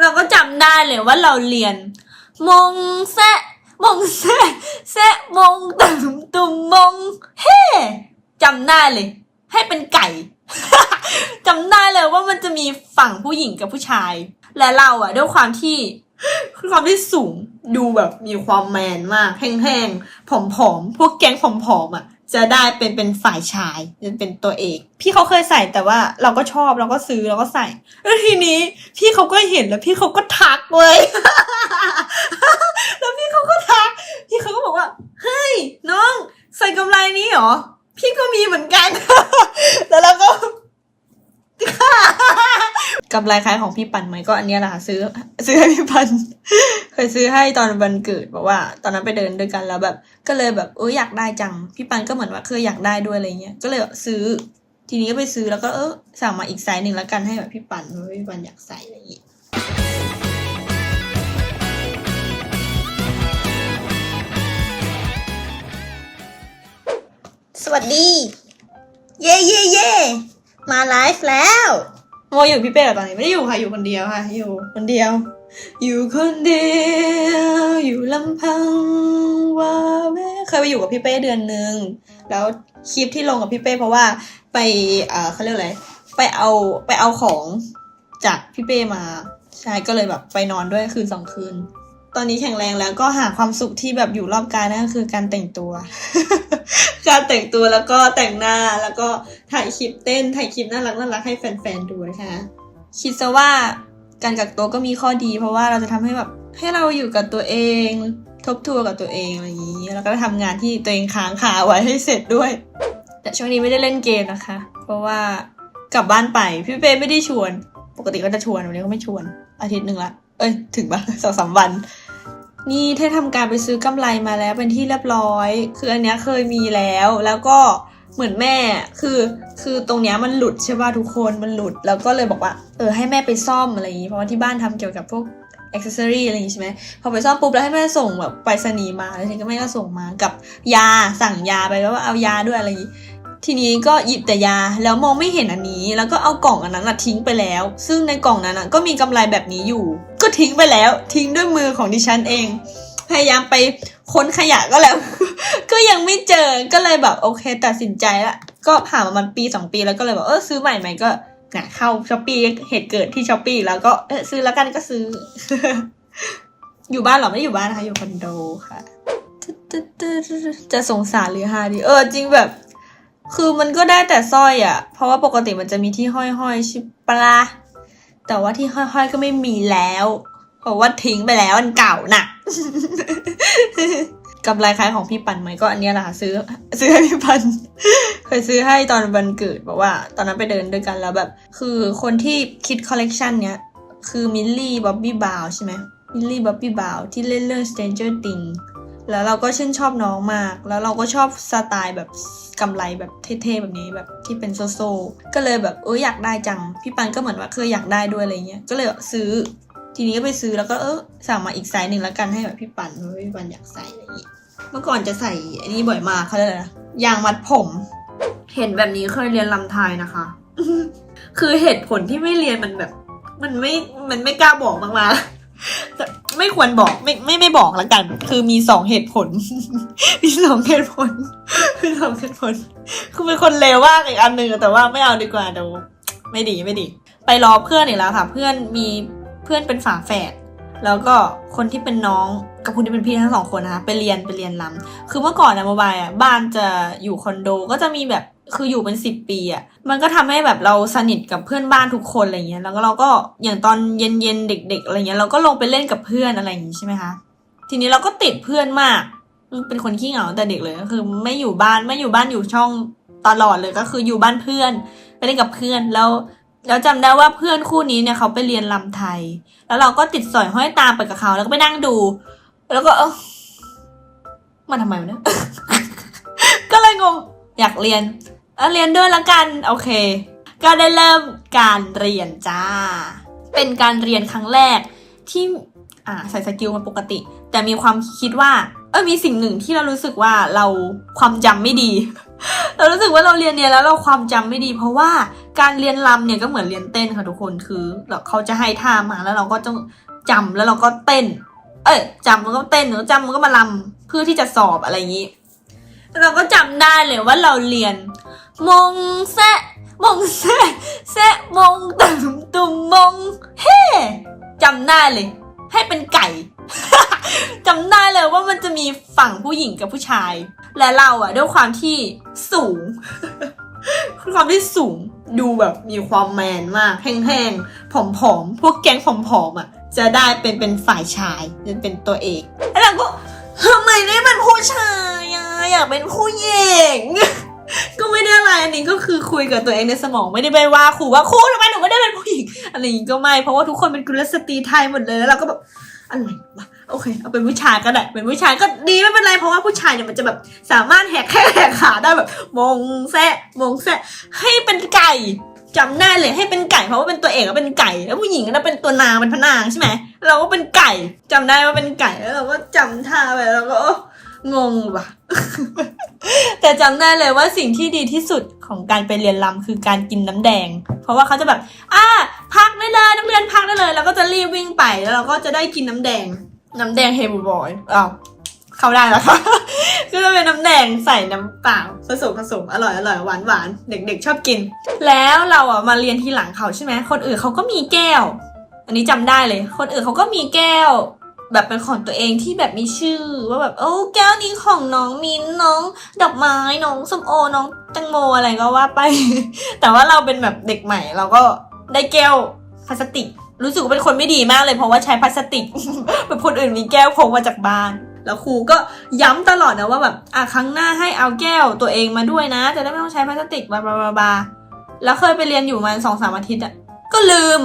เราก็จำได้เลยว่าเราเรียน มงแซะมงแซะแซะมงตุ่มตุ่มมงเฮ่จำได้เลย ให้เป็นไก่ จำได้เลยว่ามันจะมีฝั่งผู้หญิงกับผู้ชาย และเราอะด้วยความที่ความที่สูงดูแบบมีความแมนมากแห้งๆผอมๆ พวกแก๊งผอมๆอะ จะได้เป็นเป็นฝ่ายชายจะเป็นตัวเอก พี่เขาเคยใส่แต่ว่าเราก็ชอบเราก็ซื้อเราก็ใส่แล้วทีนี้ พี่เขาก็เห็นแล้วพี่เขาก็ทักเลยแล้วพี่เขาก็ทัก พี่เขาก็บอกว่าเฮ้ยน้อง ใส่กำไรนี้เหรอพี่ก็มีเหมือนกัน แล้วเราก็ กำไรคล้ายของพี่ปันไหมก็อันเนี้ยแหละค่ะซื้อ ซื้อให้พี่ปัน เคยซื้อให้ตอนวันเกิดบอกว่า ตอนนั้นไปเดินด้วยกันแล้วแบบ ก็เลยแบบเอออยากได้จัง พี่ปันก็เหมือนว่าเคยอยากได้ด้วยอะไรเงี้ยก็เลยซื้อ ทีนี้ก็ไปซื้อแล้วก็เออสั่งมาอีกไซส์หนึ่งแล้วกันให้แบบพี่ปันเพราะพี่ปันอยากใส่อะไรอย่างงี้สวัสดี มาไลฟ์แล้วโมอยู่พี่เป้เหรอตอนนี้ไม่ได้อยู่ค่ะอยู่คนเดียวค่ะ อยู่คนเดียว อยู่คนเดียว อยู่ลำพังว่าแม่เคยไปอยู่กับพี่เป้เดือนหนึ่งแล้วคลิปที่ลงกับพี่เป้เพราะว่าไปเอ่อเขาเรียกอะไรไปเอาไปเอาของจากพี่เป้มาใช่ก็เลยแบบไปนอนด้วยคืนสองคืน ตอนนี้แข็งแรงแล้วก็หาความสุขที่แบบอยู่รอบกายนั่นก็คือการแต่งตัว การแต่งตัวแล้วก็แต่งหน้าแล้วก็ถ่ายคลิปเต้นถ่ายคลิปน่ารักน่ารักให้แฟนๆดูนะคะคิดซะว่าการกักตัวก็มีข้อดี เพราะว่าเราจะทำให้แบบให้เราอยู่กับตัวเอง ทบทวนกับตัวเองอะไรอย่างนี้แล้วก็ทำงานที่ตัวเองค้างคาไว้ให้เสร็จด้วย แต่ช่วงนี้ไม่ได้เล่นเกมนะคะ เพราะว่ากลับบ้านไปพี่เป้ไม่ได้ชวน ปกติก็จะชวนวันนี้ก็ไม่ชวนอาทิตย์หนึ่งละเอ้ย ถึงปะสองสามวัน นี่เท่ทำการไปซื้อกำไรมาแล้วเป็นที่เรียบร้อย คืออันเนี้ยเคยมีแล้ว แล้วก็เหมือนแม่ คือ คือตรงเนี้ยมันหลุดใช่ป่ะทุกคน มันหลุด แล้วก็เลยบอกว่า เออให้แม่ไปซ่อมอะไรอย่างงี้ เพราะว่าที่บ้านทำเกี่ยวกับพวกอ็อกเซอรี่อะไรอย่างงี้ใช่ไหมพอไปซ่อมปุ๊บแล้วให้แม่ส่งแบบไปรษณีมาแล้วทีนี้ก็แม่ก็ส่งมากับยาสั่งยาไปแล้วว่าเอายาด้วยอะไรอย่างงี้ทีนี้ก็หยิบแต่ยาแล้วมองไม่เห็นอันนี้ แล้วก็เอากล่องอันนั้นอะทิ้งไปแล้ว ซึ่งในกล่องนั้นก็มีกำไรแบบนี้อยู่ ก็ทิ้งไปแล้ว ทิ้งด้วยมือของดิฉันเอง พยายามไปค้นขยะก็แล้ว ก็ยังไม่เจอก็เลยแบบโอเค ตัดสินใจละก็ผ่านมามันปีสองปีแล้วก็เลยแบบเออซื้อใหม่ไหมก็นะเข้าช้อปปี้เหตุเกิดที่ช้อปปี้แล้วก็เออซื้อแล้วกันก็ซื้อ อยู่บ้านหรอไม่อยู่บ้านนะคะอยู่คอนโดค่ะ จะสงสารหรือฮาดีเออจริงแบบ คือมันก็ได้แต่สร้อยอะ่ะ เพราะว่าปกติมันจะมีที่ห้อยๆใช่ปะละ แต่ว่าที่ห้อยๆก็ไม่มีแล้วเพราะว่าทิ้งไปแล้วอันเก่าน่ะกำไรคล้ายของพี่ปันไหมก็อันเนี้ยแหละค่ะซื้อ ซื้อให้พี่ปัน เคยซื้อให้ตอนวันเกิดบอกว่า ตอนนั้นไปเดินด้วยกันแล้วแบบ คือคนที่คิดคอลเลกชันเนี้ยคือมิลลี่บ๊อบบี้บาวใช่ไหมมิลลี่บ๊อบบี้บาวที่เล่นเรื่อง Stranger Things แล้วเราก็ชื่นชอบน้องมาก แล้วเราก็ชอบสไตล์แบบกำไรแบบเท่ๆแบบนี้แบบที่เป็นโซโซ ก็เลยแบบเอออยากได้จัง พี่ปันก็เหมือนว่าเคยอยากได้ด้วยอะไรเงี้ย ก็เลยซื้อ ทีนี้ก็ไปซื้อแล้วก็เออสั่งมาอีกไซส์หนึ่งแล้วกันให้แบบพี่ปันเพราะพี่ปันอยากใส่อะไรอย่างงี้ เมื่อก่อนจะใส่อันนี้บ่อยมากเขาเรียนะยางมัดผม เห็นแบบนี้เคยเรียนลำไทยนะคะ คือเหตุผลที่ไม่เรียนมันแบบ มันไม่ มันไม่กล้าบอกมากๆ ไม่ควรบอกไม่ไม่ไม่บอกละกัน คือมีสองเหตุผล มีสองเหตุผลมีสองเหตุผล คือเป็นคนเลวมากอีกอันหนึ่งแต่ว่าไม่เอาดีกว่าเดี๋ยวไม่ดีไม่ดี ไปรอเพื่อนอีกแล้วค่ะ เพื่อนมีเพื่อนเป็นฝาแฝดแล้วก็คนที่เป็นน้องกับคนที่เป็นพี่ทั้งสองคนนะคะไปเรียนไปเรียนลำคือเมื่อก่อนอะโมบายอะบ้านจะอยู่คอนโดก็จะมีแบบคืออยู่เป็นสิบปีอะ มันก็ทำให้แบบเราสนิทกับเพื่อนบ้านทุกคนอะไรเงี้ย แล้วก็เราก็อย่างตอนเย็นๆเด็ก ๆอะไรเงี้ยเราก็ลงไปเล่นกับเพื่อนอะไรอย่างงี้ใช่ไหมคะ ทีนี้เราก็ติดเพื่อนมาก เป็นคนขี้เหงาแต่เด็กเลยก็คือ ไม่อยู่บ้านไม่อยู่บ้านอยู่ช่องตลอดเลยก็คืออยู่บ้านเพื่อนไปเล่นกับเพื่อนแล้วแล้วจำได้ว่าเพื่อนคู่นี้เนี่ยเขาไปเรียนลำไทย แล้วเราก็ติดสอยห้อยตามไปกับเขา แล้วก็ไปนั่งดู แล้วก็เออมาทำไมวะเนี่ยก็เลยงงอยากเรียน เออเรียนด้วยละกัน โอเค ก็ได้เริ่มการเรียนจ้า เป็นการเรียนครั้งแรกที่อ่าใส่สกิลมันปกติ แต่มีความคิดว่าเออมีสิ่งหนึ่งที่เรารู้สึกว่าเราความจำไม่ดี เรารู้สึกว่าเราเรียนเนี่ยแล้วเราความจำไม่ดี เพราะว่าการเรียนรำเนี่ยก็เหมือนเรียนเต้นค่ะทุกคนคือเขาจะให้ท่ามาแล้วเราก็ต้องจำแล้วเราก็เต้น เอ้ยจำแล้วก็เต้นแล้วจำแล้วก็มาลำเพื่อที่จะสอบอะไรอย่างนี้ เราก็จำได้เลยว่าเราเรียน มงแซะมงแซะแซะมงตุ่มตุ่มมงเฮ่จำได้เลย ให้เป็นไก่ จำได้เลยว่ามันจะมีฝั่งผู้หญิงกับผู้ชาย และเราอะด้วยความที่สูงความที่สูงดูแบบมีความแมนมาก แห้งๆผอมๆ พวกแก๊งผอมๆอะจะได้เป็นเป็นฝ่ายชายจะเป็นตัวเอกแล้วก็ทำไมได้เป็นผู้ชายอะอยากเป็นผู้หญิง ก็ไม่ได้อะไรอันนี้ก็คือคุยกับตัวเองในสมองไม่ได้ไปว่าครูว่าครูทำไมหนูไม่ได้เป็นผู้หญิงอะไรอย่างงี้ก็ไม่เพราะว่าทุกคนเป็นกุลสตรีไทยหมดเลยแล้วเราก็แบบอะไรวะโอเคเอาเป็นผู้ชายก็ได้เป็นผู้ชายก็ดีไม่เป็นไรเพราะว่าผู้ชายเนี่ยมันจะแบบสามารถแหกแค่แหกขาได้แบบมงแซะมงแซะให้เป็นไก่จำได้เลยให้เป็นไก่เพราะว่าเป็นตัวเอกก็เป็นไก่ แล้วผู้หญิงก็เป็นตัวนางเป็นพนางใช่ไหมเราก็เป็นไก่จำได้ว่าเป็นไก่แล้วเราก็จำท่าไปแล้วเราก็ งงว่ะ แต่จำได้เลยว่าสิ่งที่ดีที่สุดของการไปเรียนรำคือการกินน้ำแดง เพราะว่าเขาจะแบบอ่าพักได้เลยนักเรียนพักได้เลย แล้วก็จะรีบวิ่งไปแล้วเราก็จะได้กินน้ำแดง น้ำแดงเฮบูบอยอ้าวเข้าได้แล้วค่ะ ก็จะเป็นน้ำแดงใส่น้ำเปล่าผสมผสมอร่อยอร่อยหวานหวานเด็กๆ ชอบกิน แล้วเราอะมาเรียนทีหลังเขาใช่ไหมคนอื่นเขาก็มีแก้ว อันนี้จำได้เลย คนอื่นเขาก็มีแก้ว แบบเป็นของตัวเองที่แบบมีชื่อว่าแบบโอ้แก้วนี้ของน้องมิ้นน้อง ดอกไม้น้องส้มโอน้องแตงโมอะไรก็ว่าไป แต่ว่าเราเป็นแบบเด็กใหม่ เราก็ได้แก้วพลาสติก รู้สึกว่าเป็นคนไม่ดีมากเลยเพราะว่าใช้พลาสติกแบบคนอื่นมีแก้วพกมาจากบ้านแล้วครูก็ย้ำตลอดนะว่าแบบอะครั้งหน้าให้เอาแก้วตัวเองมาด้วยนะ จะได้ไม่ต้องใช้พลาสติกบาบาบาบาแล้วเคยไปเรียนอยู่มาสองสามอาทิตย์อะก็ลืม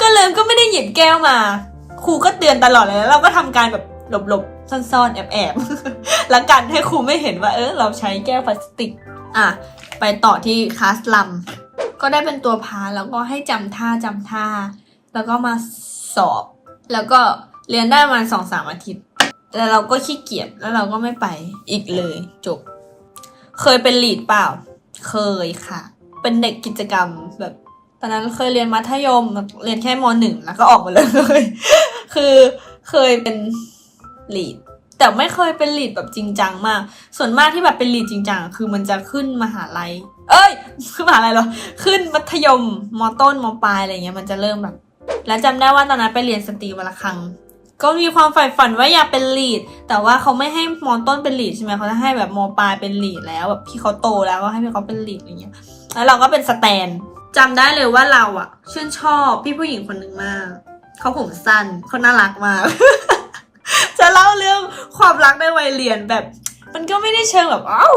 ก็ลืมก็ไม่ได้หยิบแก้วมา ครูก็เตือนตลอดเลยแล้วเราก็ทำการแบบหลบๆ ซ่อนๆ แอบๆ แล้วกันให้ครูไม่เห็นว่าเออเราใช้แก้วพลาสติก อะ ไปต่อที่คลาสลัม ก็ได้เป็นตัวพาแล้วก็ให้จำท่าจำท่า แล้วก็มาสอบ แล้วก็เรียนได้ประมาณสองสามอาทิตย์แล้วเราก็ขี้เกียจแล้วเราก็ไม่ไปอีกเลยจบ เคยเป็นลีดเปล่า เคยค่ะ เป็นเด็กกิจกรรมแบบตอนนั้นเคยเรียนมัธยมเรียนแค่มหนึ่งแล้วก็ออกมาเลย คือเคยเป็นลีดแต่ไม่เคยเป็นลีดแบบจริงจังมาก ส่วนมากที่แบบเป็นลีดจริงจังคือมันจะขึ้นมหาลัย เอ้ยขึ้นมหาลัยเหรอ ขึ้นมัธยมมต้นมปลายอะไรเงี้ยมันจะเริ่มแบบ แล้วจำได้ว่าตอนนั้นไปเรียนสตรีวันละครั้งก็มีความใฝ่ฝันว่าอยากเป็นลีด แต่ว่าเขาไม่ให้มต้นเป็นลีดใช่ไหมเขาจะให้แบบมปลายเป็นลีดแล้วแบบพี่เขาโตแล้วก็ให้พี่เขาเป็นลีดอะไรเงี้ย แล้วเราก็เป็นสแตนจำได้เลยว่าเราอะชื่นชอบพี่ผู้หญิงคนหนึ่งมาก เขาผมสั้นเขาน่ารักมาก จะเล่าเรื่องความรักในวัยเรียนแบบ มันก็ไม่ได้เชิงแบบอ้าว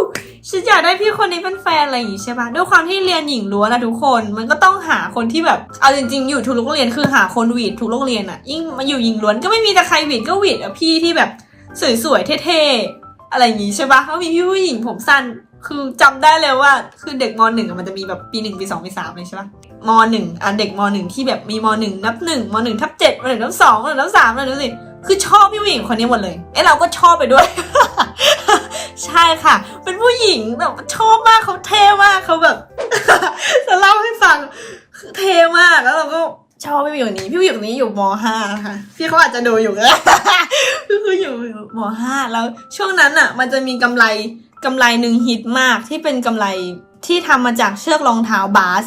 ฉันอยากได้พี่คนนี้เป็นแฟนอะไรอย่างงี้ใช่ปะด้วยความที่เรียนหญิงล้วนนะทุกคน มันก็ต้องหาคนที่แบบเอาจริงๆ อยู่ทุกโรงเรียนคือหาคนหวีดทุกโรงเรียนอะยิ่งมาอยู่หญิงล้วนก็ไม่มีแต่ใครหวีดก็หวีดอะพี่ที่แบบสวยๆเท่ๆอะไรอย่างงี้ใช่ปะเขามีพี่ผู้หญิงผมสั้นคือจำได้เลยว่าคือเด็กมหนึ่งมันจะมีแบบปีหนึ่งปีสองปีสามเลยใช่ปะ มหนึ่งอะเด็กมหนึ่งที่แบบมีมหนึ่งนับหนึ่งมหนึ่งทับเจ็ดมหนึ่งทับสองมหนึ่งทับสามเลยดูสิคือชอบพี่ผู้หญิงคนนี้หมดเลย เอ้เราก็ชอบไปด้วย ใช่ค่ะ เป็นผู้หญิงแบบชอบมากเขาเท่มากเขาแบบจะเล่าให้ฟังคือเท่มากแล้วเราก็ชอบพี่ผู้หญิงนี้ พี่ผู้หญิงนี้อยู่มห้าค่ะพี่เขาอาจจะดูอยู่ก็ได้พี่คืออยู่มห้าแล้วช่วงนั้นอะ มันจะมีกำไรกำไรหนึ่งฮิตมากที่เป็นกำไรที่ทำมาจากเชือกรองเท้าบาส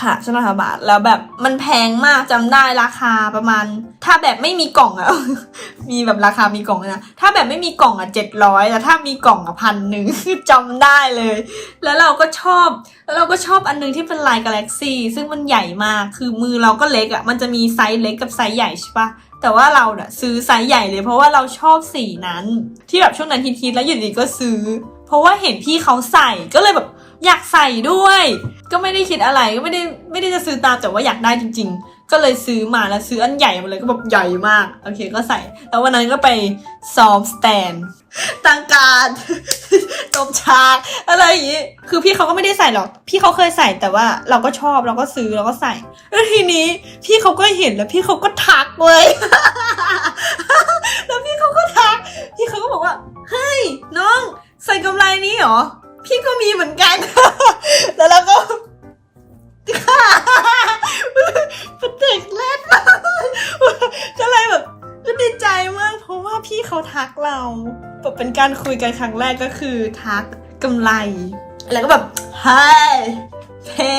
ค่ะเชือกรองเท้าบาสแล้วแบบมันแพงมากจำได้ราคาประมาณ ถ้าแบบไม่มีกล่องอะมีแบบราคามีกล่องนะถ้าแบบไม่มีกล่องอะเจ็ดร้อยแต่ถ้ามีกล่องอะพันหนึ่งจำได้เลย แล้วเราก็ชอบ แล้วเราก็ชอบอันนึงที่เป็นลายกาแล็กซี่ซึ่งมันใหญ่มากคือมือเราก็เล็กอะมันจะมีไซส์เล็กกับไซส์ใหญ่ใช่ปะแต่ว่าเราเนี่ยซื้อไซส์ใหญ่เลยเพราะว่าเราชอบสีนั้น ที่แบบช่วงนั้นฮิตๆแล้วอยู่ดีก็ซื้อ เพราะว่าเห็นพี่เขาใส่ก็เลยแบบ อยากใส่ด้วย ก็ไม่ได้คิดอะไรก็ไม่ได้ไม่ได้จะซื้อตามแต่ว่าอยากได้จริง ๆ ก็เลยซื้อมาแล้วซื้ออันใหญ่มาเลยก็แบบใหญ่มากโอเคก็ใส่แล้ววันนั้นก็ไปซ้อมสแตนต่างการตบฉากอะไรอย่างงี้คือพี่เขาก็ไม่ได้ใส่หรอก พี่เขาเคยใส่แต่ว่าเราก็ชอบเราก็ซื้อเราก็ใส่แล้วทีนี้พี่เขาก็เห็นแล้วพี่เขาก็ทักเว้ยแล้วพี่เขาก็ทัก พี่เขาก็บอกว่าเฮ้ยน้องใส่กำไรนี้เหรอ พี่ก็มีเหมือนกัน แล้วเราก็ค่ะเป็นเด็กเล่นมากก็เลยแบบก็ดีใจมาก เพราะว่าพี่เขาทักเราแบบเป็นการคุยกันครั้งแรกก็คือทักกำไร แล้วก็แบบเฮ้ยเพ่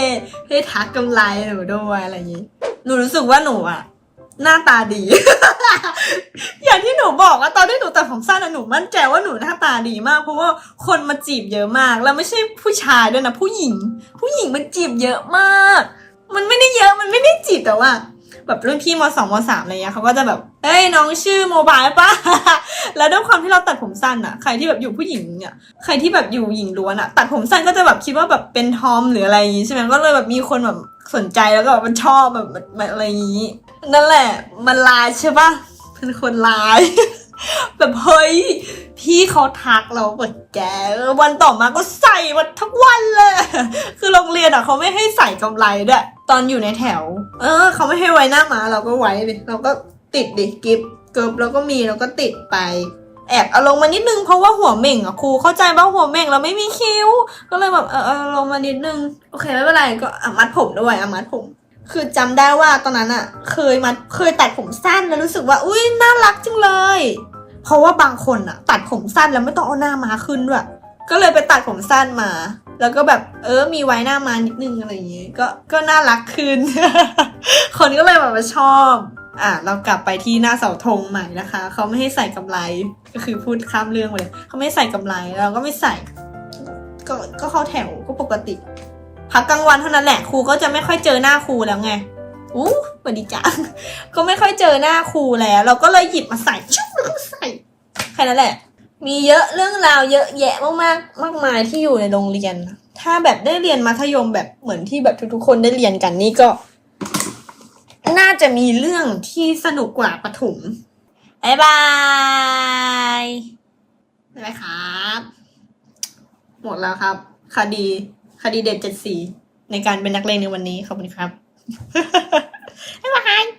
เพ่ทักกำไรหนูด้วยอะไรอย่างนี้ หนูรู้สึกว่าหนูอะ หน้าตาดี อย่างที่หนูบอกว่าตอนที่หนูตัดผมสั้นอะหนูมั่นใจว่าหนูหน้าตาดีมาก เพราะว่าคนมาจีบเยอะมาก แล้วไม่ใช่ผู้ชายด้วยนะผู้หญิง ผู้หญิงมันจีบเยอะมาก มันไม่ได้เยอะมันไม่ได้จีบแต่ว่าแบบรุ่นพี่มสองมสามอะไรเงี้ยเขาก็จะแบบ เอ้ยน้องชื่อโมบายปะแล้วด้วยความที่เราตัดผมสั้นอะใครที่แบบอยู่ผู้หญิงเนี่ยใครที่แบบอยู่หญิงล้วนอะตัดผมสั้นก็จะแบบคิดว่าแบบเป็นทอมหรืออะไรอย่างงี้ใช่ไหมก็เลยแบบมีคนแบบสนใจแล้วก็แบบมันชอบแบบแบบแบบอะไรอย่างงี้ นั่นแหละ มันลายใช่ปะเป็นคนลาย แบบเฮ้ย พี่เขาทักเราแบบแก วันต่อมาก็ใส่มันทั้งวันเลย คือโรงเรียนอะเขาไม่ให้ใส่กำไรด้วยตอนอยู่ในแถว เออเขาไม่ให้ไว้หน้ามาเราก็ไว้ดิเราก็ติดดิกิฟเกิบแล้วก็มีเราก็ติดไป แอบเอาลงมานิดนึงเพราะว่าหัวเม่งอะครูเข้าใจว่าหัวเม่งเราไม่มีคิ้ว ก็เลยแบบเออเออลงมานิดนึง โอเคไม่เป็นไรก็อะมัดผมด้วยอะมัดผม คือจำได้ว่าตอนนั้นอะเคยมัดเคยตัดผมสั้นแล้วรู้สึกว่า อุ้ยน่ารักจังเลย เพราะว่าบางคนอะตัดผมสั้นแล้วไม่ต้องเอาหน้ามาขึ้นด้วยก็เลยไปตัดผมสั้นมา แล้วก็แบบเออมีไว้หน้ามานิดนึงอะไรอย่างเงี้ยก็ก็น่ารักขึ้น คนก็เลยแบบมาชอบอะเรากลับไปที่หน้าเสาธงใหม่นะคะ เขาไม่ให้ใส่กำไรก็คือพูดข้ามเรื่องไปเลยเขาไม่ใส่กำไรเราก็ไม่ใส่ ก็ก็เข้าแถวก็ปกติ พักกลางวันเท่านั้นแหละครูก็จะไม่ค่อยเจอหน้าครูแล้วไงอู้สวัสดีจ้าก็ไม่ค่อยเจอหน้าครูแล้ว เราก็เลยหยิบมาใส่ชุบแล้วก็ใส่แค่นั้นแหละ มีเยอะเรื่องราวเยอะแยะมากมากๆมากมายที่อยู่ในโรงเรียน ถ้าแบบได้เรียนมัธยมแบบเหมือนที่แบบทุกๆคนได้เรียนกันนี่ก็ น่าจะมีเรื่องที่สนุกกว่าประถมบายบายบ๊ายบายครับ หมดแล้วครับ คดี คดีเด็ดเจ็ดสีในการเป็นนักเลงในวันนี้ขอบคุณครับบ๊ายบาย